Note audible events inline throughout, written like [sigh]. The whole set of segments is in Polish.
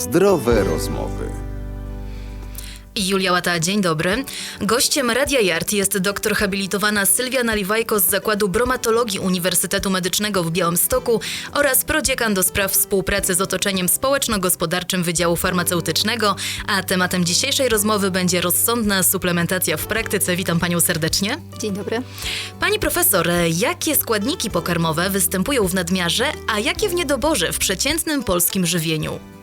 Zdrowe rozmowy. Julia Łata, dzień dobry. Gościem Radia Yard jest doktor habilitowana Sylwia Naliwajko z Zakładu Bromatologii Uniwersytetu Medycznego w Białymstoku oraz prodziekan do spraw współpracy z otoczeniem społeczno-gospodarczym Wydziału Farmaceutycznego, a tematem dzisiejszej rozmowy będzie rozsądna suplementacja w praktyce. Witam panią serdecznie. Dzień dobry. Pani profesor, jakie składniki pokarmowe występują w nadmiarze, a jakie w niedoborze w przeciętnym polskim żywieniu?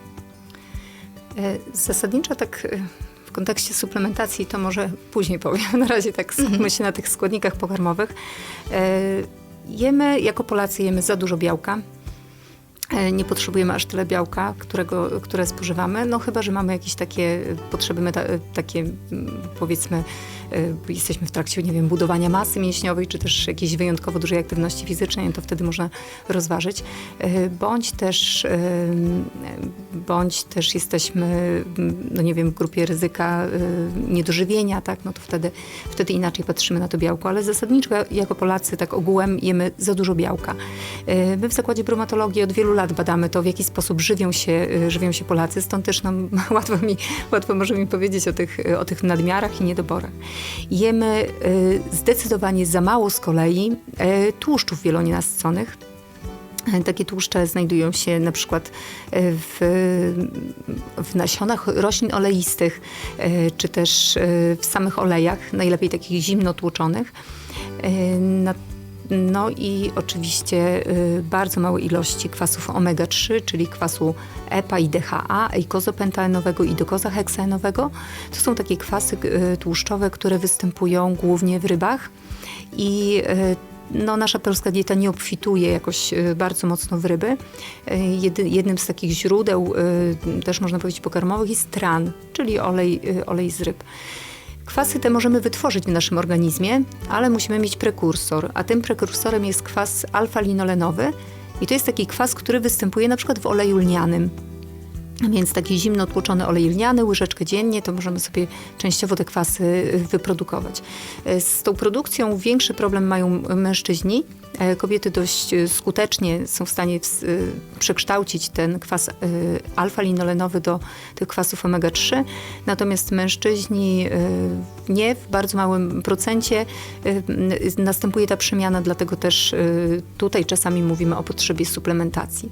E, Zasadniczo tak e, w kontekście suplementacji to może później powiem. [laughs] Na razie tak skupmy się na tych składnikach pokarmowych. E, Jemy, jako Polacy jemy za dużo białka. Nie potrzebujemy aż tyle białka, którego, które spożywamy, no chyba, że mamy jakieś takie potrzeby, takie powiedzmy, jesteśmy w trakcie, nie wiem, budowania masy mięśniowej, czy też jakiejś wyjątkowo dużej aktywności fizycznej, to wtedy można rozważyć. Bądź też, bądź też jesteśmy, mm, no nie wiem, w grupie ryzyka e, niedożywienia, tak, no to wtedy, wtedy inaczej patrzymy na to białko, ale zasadniczo jako Polacy tak ogółem jemy za dużo białka. E, My w Zakładzie Bromatologii od wielu lat badamy to, w jaki sposób żywią się, e, żywią się Polacy, stąd też nam [laughs] łatwo, mi, łatwo może mi powiedzieć o tych, o tych nadmiarach i niedoborach. Jemy zdecydowanie za mało z kolei tłuszczów wielonienasyconych. [laughs] Takie tłuszcze znajdują się na przykład e, w, w nasionach roślin oleistych, e, czy też e, w samych olejach, najlepiej takich zimno tłuczonych. No i oczywiście bardzo małe ilości kwasów omega-3, czyli kwasu EPA i DHA, eikozopentaenowego i dokozaheksaenowego. To są takie kwasy tłuszczowe, które występują głównie w rybach i no, nasza polska dieta nie obfituje jakoś e, bardzo mocno w ryby. E, jednym z takich źródeł, e, też można powiedzieć pokarmowych, jest tran, czyli olej, olej z ryb. Kwasy te możemy wytworzyć w naszym organizmie, ale musimy mieć prekursor, a tym prekursorem jest kwas alfa-linolenowy i to jest taki kwas, który występuje na przykład w oleju lnianym. Więc taki zimno tłoczony olej lniany, łyżeczkę dziennie, to możemy sobie częściowo te kwasy y, wyprodukować. Y, Z tą produkcją większy problem mają mężczyźni. E, Kobiety dość y, skutecznie są w stanie y, przekształcić ten kwas alfa-linolenowy do tych kwasów omega-3, natomiast mężczyźni nie, w bardzo małym procencie następuje ta przemiana, dlatego też tutaj czasami mówimy o potrzebie suplementacji.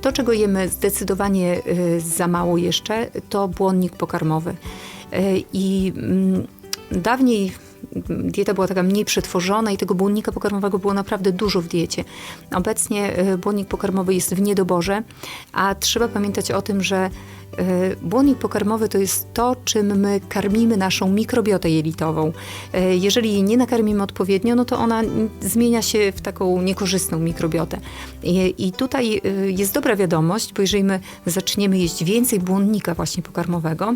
To, czego jemy zdecydowanie za mało jeszcze, to błonnik pokarmowy. I dawniej dieta była taka mniej przetworzona i tego błonnika pokarmowego było naprawdę dużo w diecie. Obecnie y, błonnik pokarmowy jest w niedoborze, a trzeba pamiętać o tym, że y, błonnik pokarmowy to jest to, czym my karmimy naszą mikrobiotę jelitową. Y, Jeżeli jej nie nakarmimy odpowiednio, no to ona zmienia się w taką niekorzystną mikrobiotę. I, tutaj jest dobra wiadomość, bo jeżeli my zaczniemy jeść więcej błonnika właśnie pokarmowego,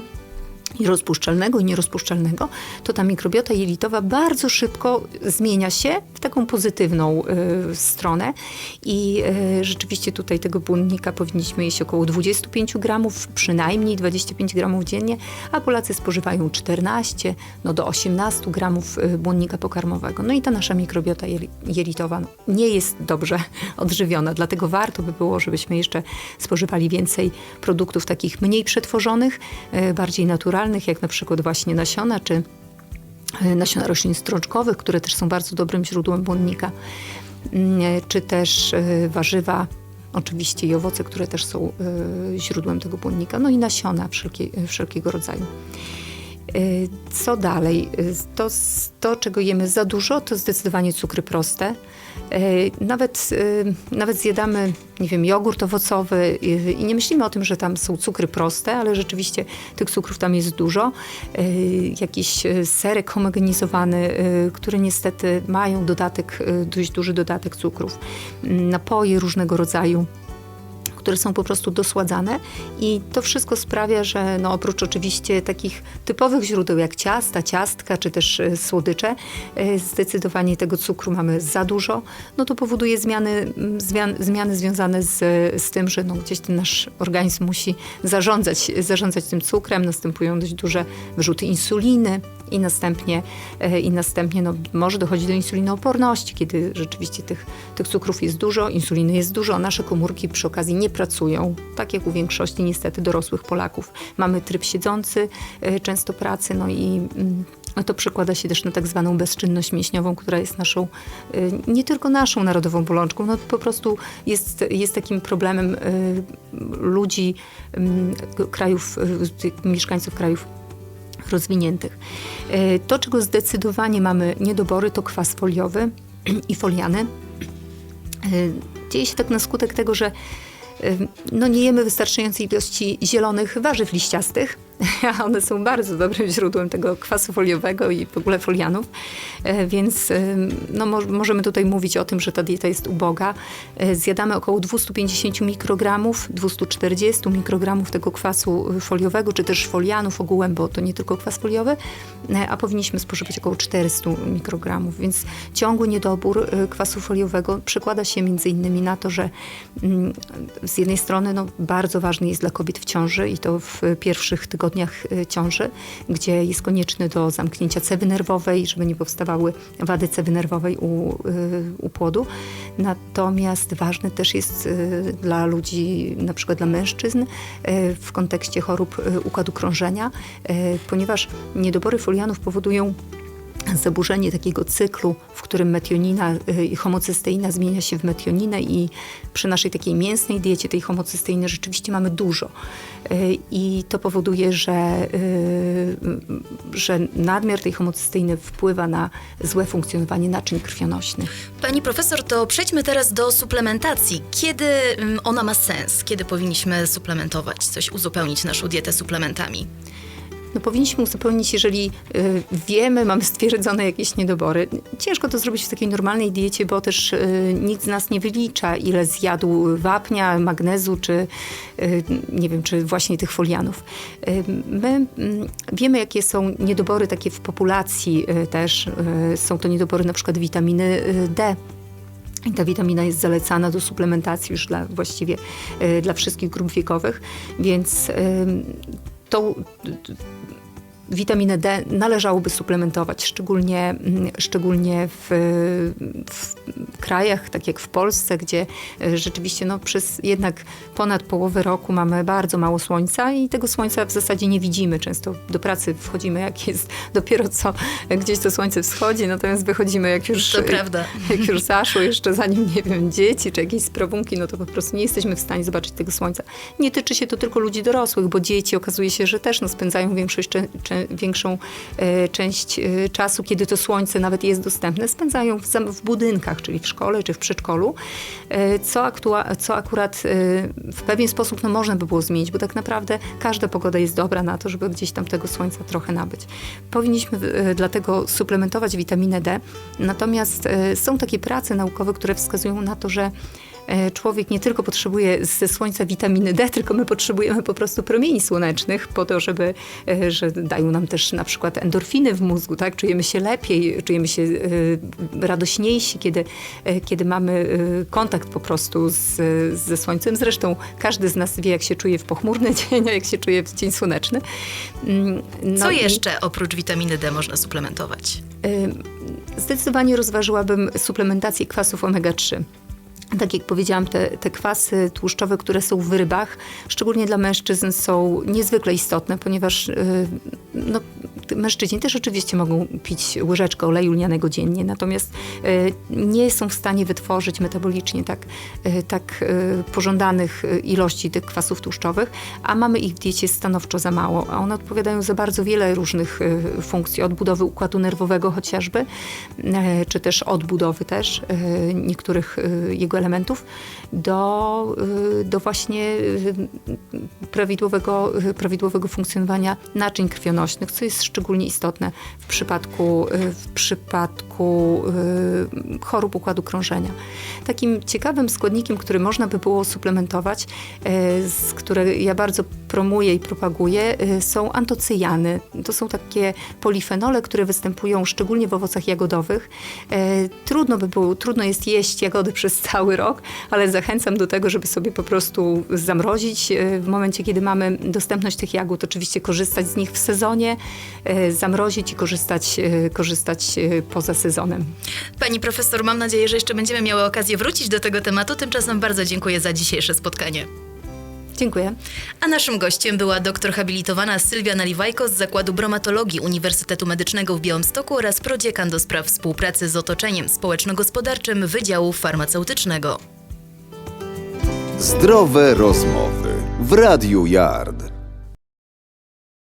i rozpuszczalnego, i nierozpuszczalnego, to ta mikrobiota jelitowa bardzo szybko zmienia się w taką pozytywną y, stronę. I y, rzeczywiście tutaj tego błonnika powinniśmy jeść około 25 gramów, przynajmniej 25 gramów dziennie, a Polacy spożywają 14 no do 18 gramów y, błonnika pokarmowego. No i ta nasza mikrobiota jeli- jelitowa no, nie jest dobrze [laughs] odżywiona, dlatego warto by było, żebyśmy jeszcze spożywali więcej produktów takich mniej przetworzonych, y, bardziej naturalnych, jak na przykład właśnie nasiona czy y, nasiona roślin strączkowych, które też są bardzo dobrym źródłem błonnika, Mm, czy też y, warzywa, oczywiście i owoce, które też są źródłem tego błonnika, no i nasiona wszelkie, wszelkiego rodzaju. Y, Co dalej? Y, To, to, czego jemy za dużo, to zdecydowanie cukry proste. Y, Nawet, nawet zjadamy, nie wiem, jogurt owocowy i nie myślimy o tym, że tam są cukry proste, ale rzeczywiście tych cukrów tam jest dużo. Jakiś serek homogenizowany, y, które niestety mają dodatek, dość duży dodatek cukrów. Napoje różnego rodzaju które są po prostu dosładzane. I to wszystko sprawia, że no oprócz oczywiście takich typowych źródeł jak ciasta, ciastka czy też e, słodycze, e, zdecydowanie tego cukru mamy za dużo, no to powoduje zmiany, mm, zmian, zmiany związane z, z tym, że no gdzieś ten nasz organizm musi zarządzać, zarządzać tym cukrem, następują dość duże wyrzuty insuliny, i następnie, e, i następnie no, może dochodzić do insulinooporności, kiedy rzeczywiście tych, tych cukrów jest dużo, insuliny jest dużo, a nasze komórki przy okazji nie pracują, tak jak u większości niestety dorosłych Polaków. Mamy tryb siedzący e, często pracy, no i mm, to przekłada się też na tak zwaną bezczynność mięśniową, która jest naszą, y, nie tylko naszą narodową bolączką, no po prostu jest, jest takim problemem y, ludzi, ym, krajów, mieszkańców krajów rozwiniętych. To, czego zdecydowanie mamy niedobory, to kwas foliowy [clears throat] i foliany. Dzieje się tak na skutek tego, że no nie jemy wystarczającej ilości zielonych warzyw liściastych, [laughs] one są bardzo dobrym źródłem tego kwasu foliowego i w ogóle folianów, E, więc y, no, mo- możemy tutaj mówić o tym, że ta dieta jest uboga. E, Zjadamy około 250 mikrogramów, 240 mikrogramów tego kwasu foliowego, czy też folianów ogółem, bo to nie tylko kwas foliowy, e, a powinniśmy spożywać około 400 mikrogramów, więc ciągły niedobór kwasu foliowego przekłada się między innymi na to, że mm, z jednej strony no, bardzo ważny jest dla kobiet w ciąży i to w pierwszych tygodniach y, ciąży, gdzie jest konieczny do zamknięcia cewy nerwowej, żeby nie powstawały wady cewy nerwowej u, y, u płodu. Natomiast ważny też jest y, dla ludzi, na przykład dla mężczyzn, w kontekście chorób układu krążenia, ponieważ niedobory folianów powodują zaburzenie takiego cyklu, w którym metionina y, homocysteina zmienia się w metioninę i przy naszej takiej mięsnej diecie tej homocysteiny rzeczywiście mamy dużo. Y, I to powoduje, że, y, że nadmiar tej homocysteiny wpływa na złe funkcjonowanie naczyń krwionośnych. Pani profesor, to przejdźmy teraz do suplementacji. Kiedy ym, ona ma sens? Kiedy powinniśmy suplementować, coś uzupełnić naszą dietę suplementami? No powinniśmy uzupełnić, jeżeli y, wiemy, mamy stwierdzone jakieś niedobory. Ciężko to zrobić w takiej normalnej diecie, bo też y, nikt z nas nie wylicza, ile zjadł wapnia, magnezu, czy y, nie wiem, czy właśnie tych folianów. My mm, wiemy, jakie są niedobory takie w populacji też. Są to niedobory na przykład witaminy D. I ta witamina jest zalecana do suplementacji już dla właściwie dla wszystkich grup wiekowych, więc tą witaminę D należałoby suplementować, szczególnie, mm, szczególnie w, w krajach, tak jak w Polsce, gdzie e, rzeczywiście no, przez jednak ponad połowę roku mamy bardzo mało słońca i tego słońca w zasadzie nie widzimy. Często do pracy wchodzimy, jak jest [laughs] dopiero co gdzieś to słońce wschodzi, natomiast wychodzimy, jak już, To prawda. [laughs] jak już zaszło, jeszcze zanim, nie wiem, dzieci czy jakieś sprawunki, no to po prostu nie jesteśmy w stanie zobaczyć tego słońca. Nie tyczy się to tylko ludzi dorosłych, bo dzieci okazuje się, że też no, spędzają większość, cze- cze- większą e, część e, czasu, kiedy to słońce nawet jest dostępne, spędzają w, w budynkach, czyli w szkole czy w przedszkolu, e, co, aktua- co akurat e, w pewien sposób no, można by było zmienić, bo tak naprawdę każda pogoda jest dobra na to, żeby gdzieś tam tego słońca trochę nabyć. Powinniśmy e, dlatego suplementować witaminę D, natomiast są takie prace naukowe, które wskazują na to, że człowiek nie tylko potrzebuje ze słońca witaminy D, tylko my potrzebujemy po prostu promieni słonecznych po to, żeby, e, że dają nam też na przykład endorfiny w mózgu, tak? Czujemy się lepiej, czujemy się e, radośniejsi, kiedy, e, kiedy mamy e, kontakt po prostu z, ze słońcem. Zresztą każdy z nas wie, jak się czuje w pochmurny [laughs] dzień, a jak się czuje w dzień słoneczny. Mm, no Co jeszcze oprócz witaminy D można suplementować? Zdecydowanie rozważyłabym suplementację kwasów omega-3. Tak jak powiedziałam, te, te kwasy tłuszczowe, które są w rybach, szczególnie dla mężczyzn, są niezwykle istotne, ponieważ y, no, mężczyźni też oczywiście mogą pić łyżeczkę oleju lnianego dziennie, natomiast y, nie są w stanie wytworzyć metabolicznie tak, y, tak y, pożądanych ilości tych kwasów tłuszczowych, a mamy ich w diecie stanowczo za mało, a one odpowiadają za bardzo wiele różnych funkcji, od budowy układu nerwowego chociażby, e, czy też odbudowy też e, niektórych e, jego elementów, do, e, do właśnie e, prawidłowego, e, prawidłowego funkcjonowania naczyń krwionośnych, co jest szczególnie istotne w przypadku, e, w przypadku e, chorób układu krążenia. Takim ciekawym składnikiem, który można by było suplementować, e, z które ja bardzo promuję i propaguję, są antocyjany. To są takie polifenole, które występują szczególnie w owocach jagodowych. Trudno by było, trudno jest jeść jagody [laughs] przez cały rok, ale zachęcam do tego, żeby sobie po prostu zamrozić w momencie, kiedy mamy dostępność tych jagód, oczywiście korzystać z nich w sezonie, zamrozić i korzystać, e, korzystać e, poza sezonem. Pani profesor, mam nadzieję, że jeszcze będziemy miały okazję wrócić do tego tematu. Tymczasem bardzo dziękuję za dzisiejsze spotkanie. Dziękuję. A naszym gościem była doktor habilitowana Sylwia Naliwajko z Zakładu Bromatologii Uniwersytetu Medycznego w Białymstoku oraz prodziekan do spraw współpracy z otoczeniem społeczno-gospodarczym Wydziału Farmaceutycznego. Zdrowe rozmowy w Radiu Yard.